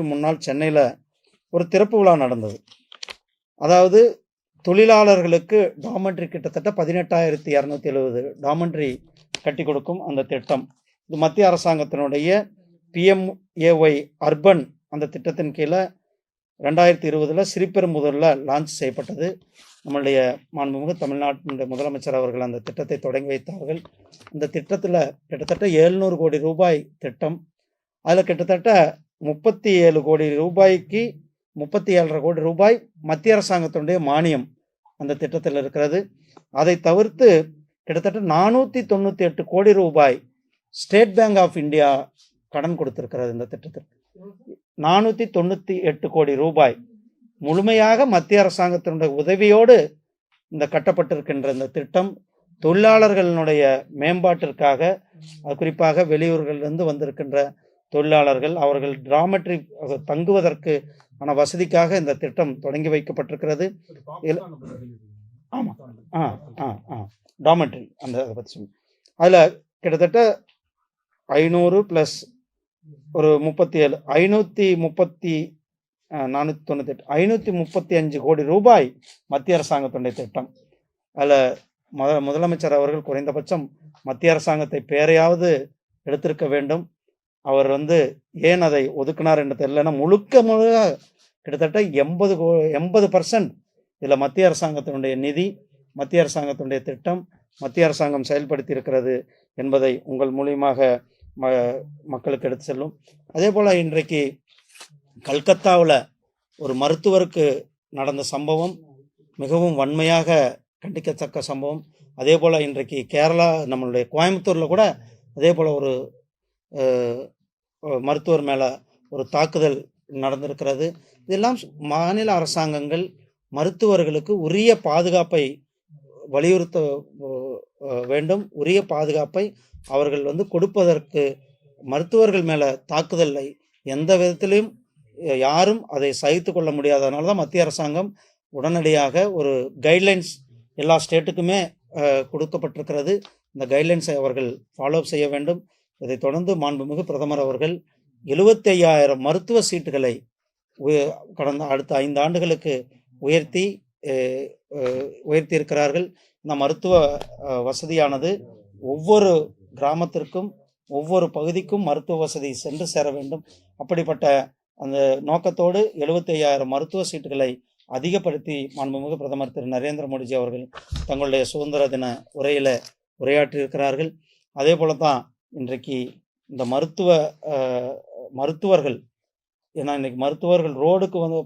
நாட்களுக்கு முன்னால் சென்னையில் ஒரு திறப்பு விழா நடந்தது. அதாவது தொழிலாளர்களுக்கு டாமண்ட்ரி கிட்டத்தட்ட பதினெட்டாயிரத்தி இரநூத்தி எழுபது டாமண்ட்ரி கட்டி கொடுக்கும் அந்த திட்டம். இது மத்திய அரசாங்கத்தினுடைய பிஎம்ஏஒய் அர்பன் அந்த திட்டத்தின் கீழே ரெண்டாயிரத்தி இருபதில் ஸ்ரீபெரும்புதூரில் லான்ச் செய்யப்பட்டது. நம்மளுடைய மாண்புமிகு தமிழ்நாட்டினுடைய முதலமைச்சர் அவர்கள் அந்த திட்டத்தை தொடங்கி வைத்தார்கள். இந்த திட்டத்தில் கிட்டத்தட்ட எழுநூறு கோடி ரூபாய் திட்டம். அதில் கிட்டத்தட்ட முப்பத்தி ஏழு கோடி ரூபாய்க்கு முப்பத்தி ஏழரை கோடி ரூபாய் மத்திய அரசாங்கத்தினுடைய மானியம் அந்த திட்டத்தில் இருக்கிறது. அதை தவிர்த்து கிட்டத்தட்ட நானூற்றி தொண்ணூற்றி எட்டு கோடி ரூபாய் ஸ்டேட் பேங்க் ஆஃப் இந்தியா கடன் கொடுத்திருக்கிறது இந்த திட்டத்திற்கு நானூற்றி தொண்ணூற்றி எட்டு கோடி ரூபாய் முழுமையாக மத்திய அரசாங்கத்தினுடைய உதவியோடு இந்த கட்டப்பட்டிருக்கின்ற இந்த திட்டம் தொழிலாளர்களினுடைய மேம்பாட்டிற்காக குறிப்பாக வெளியூர்களிலிருந்து வந்திருக்கின்ற தொழிலாளர்கள் அவர்கள் டிராமெட்ரி தங்குவதற்கு ஆன வசதிக்காக இந்த திட்டம் தொடங்கி வைக்கப்பட்டிருக்கிறது. இல்ல- ஆமா. ஆ ஆ ஆ. டாமெட்ரி அந்த அதை பற்றி சொல்லு அதில் கிட்டத்தட்ட ஐநூறு ப்ளஸ் ஒரு முப்பத்தி ஏழு ஐநூற்றி முப்பத்தி நானூற்றி தொண்ணூத்தெட்டு ஐநூற்றி முப்பத்தி அஞ்சு கோடி ரூபாய் மத்திய அரசாங்கத்தினுடைய திட்டம். அதில் முத முதலமைச்சர் அவர்கள் குறைந்தபட்சம் மத்திய அரசாங்கத்தை பேரையாவது எடுத்திருக்க வேண்டும். அவர் வந்து ஏன் அதை ஒதுக்கினார் என்று தெரியலன்னா முழுக்க முழுக்க கிட்டத்தட்ட எண்பது கோ எண்பது பர்சன்ட் இதில் மத்திய அரசாங்கத்தினுடைய நிதி மத்திய அரசாங்கத்தினுடைய திட்டம் மத்திய அரசாங்கம் செயல்படுத்தி இருக்கிறது என்பதை உங்கள் மூலியமாக ம மக்களுக்கு எடுத்து செல்லும். அதே போல் இன்றைக்கு கல்கத்தாவில் ஒரு மருத்துவருக்கு நடந்த சம்பவம் மிகவும் வன்மையாக கண்டிக்கத்தக்க சம்பவம். அதே போல் இன்றைக்கு கேரளா நம்மளுடைய கோயம்புத்தூரில் கூட அதே போல் ஒரு மருத்துவர் மேலே ஒரு தாக்குதல் நடந்திருக்கிறது. இதெல்லாம் மாநில அரசாங்கங்கள் மருத்துவர்களுக்கு உரிய பாதுகாப்பை வலியுறுத்த வேண்டும். உரிய பாதுகாப்பை அவர்கள் வந்து கொடுப்பதற்கு மருத்துவர்கள் மேலே தாக்குதலை எந்த விதத்திலையும் யாரும் அதை சகித்து கொள்ள முடியாதனால தான் மத்திய அரசாங்கம் உடனடியாக ஒரு கைட்லைன்ஸ் எல்லா ஸ்டேட்டுக்குமே கொடுக்கப்பட்டிருக்கிறது. இந்த கைட்லைன்ஸை அவர்கள் ஃபாலோ செய்ய வேண்டும். இதைத் தொடர்ந்து மாண்புமிகு பிரதமர் அவர்கள் எழுபத்தையாயிரம் மருத்துவ சீட்டுகளை கடந்த அடுத்த ஐந்து ஆண்டுகளுக்கு உயர்த்தி உயர்த்தி இருக்கிறார்கள் இந்த மருத்துவ வசதியானது ஒவ்வொரு கிராமத்திற்கும் ஒவ்வொரு பகுதிக்கும் மருத்துவ வசதி சென்று சேர வேண்டும். அப்படிப்பட்ட அந்த நோக்கத்தோடு எழுபத்தையாயிரம் மருத்துவ சீட்டுகளை அதிகப்படுத்தி மாண்புமிகு பிரதமர் திரு. நரேந்திர மோடிஜி அவர்கள் தங்களுடைய சுதந்திர தின உரையில் உரையாற்றியிருக்கிறார்கள். அதே போல தான் இன்றைக்கு இந்த மருத்துவ மருத்துவர்கள் ஏன்னா இன்னைக்கு மருத்துவர்கள் ரோடுக்கு வந்து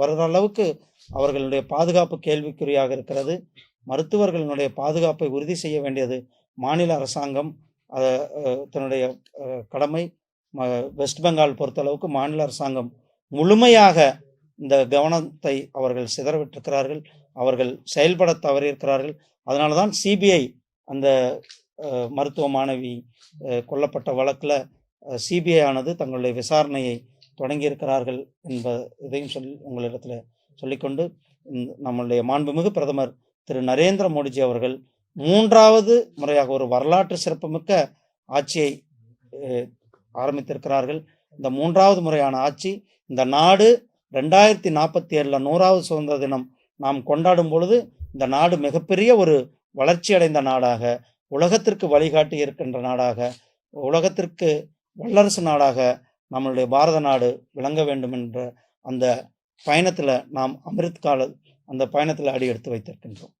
வர்ற அளவுக்கு அவர்களுடைய பாதுகாப்பு கேள்விக்குறியாக இருக்கிறது. மருத்துவர்களினுடைய பாதுகாப்பை உறுதி செய்ய வேண்டியது மாநில அரசாங்கம் அதை தன்னுடைய கடமை. ம- வெஸ்ட் பெங்கால் பொறுத்தளவுக்கு மாநில அரசாங்கம் முழுமையாக இந்த கவனத்தை அவர்கள் சிதறவிட்டிருக்கிறார்கள். அவர்கள் செயல்பட தவறியிருக்கிறார்கள். அதனால தான் சிபிஐ அந்த மருத்துவ மாணவி கொல்லப்பட்ட வழக்கில் சிபிஐ ஆனது தங்களுடைய விசாரணையை தொடங்கியிருக்கிறார்கள் என்ப இதையும் சொல்லி உங்களிடத்தில் சொல்லிக்கொண்டு இந்த நம்மளுடைய மாண்புமிகு பிரதமர் திரு நரேந்திர மோடிஜி அவர்கள் மூன்றாவது முறையாக ஒரு வரலாற்று சிறப்புமிக்க ஆட்சியை ஆரம்பித்திருக்கிறார்கள். இந்த மூன்றாவது முறையான ஆட்சி இந்த நாடு ரெண்டாயிரத்தி நாற்பத்தி ஏழில் நூறாவது சுதந்திர தினம் நாம் கொண்டாடும் பொழுது இந்த நாடு மிகப்பெரிய ஒரு வளர்ச்சியடைந்த நாடாக உலகத்திற்கு வழிகாட்டி இருக்கின்ற நாடாக உலகத்திற்கு வல்லரசு நாடாக நம்மளுடைய பாரத நாடு விளங்க வேண்டும் என்ற அந்த பயணத்தில் நாம் அமிர்த் கால அந்த பயணத்தில் அடி எடுத்து வைத்திருக்கின்றோம்.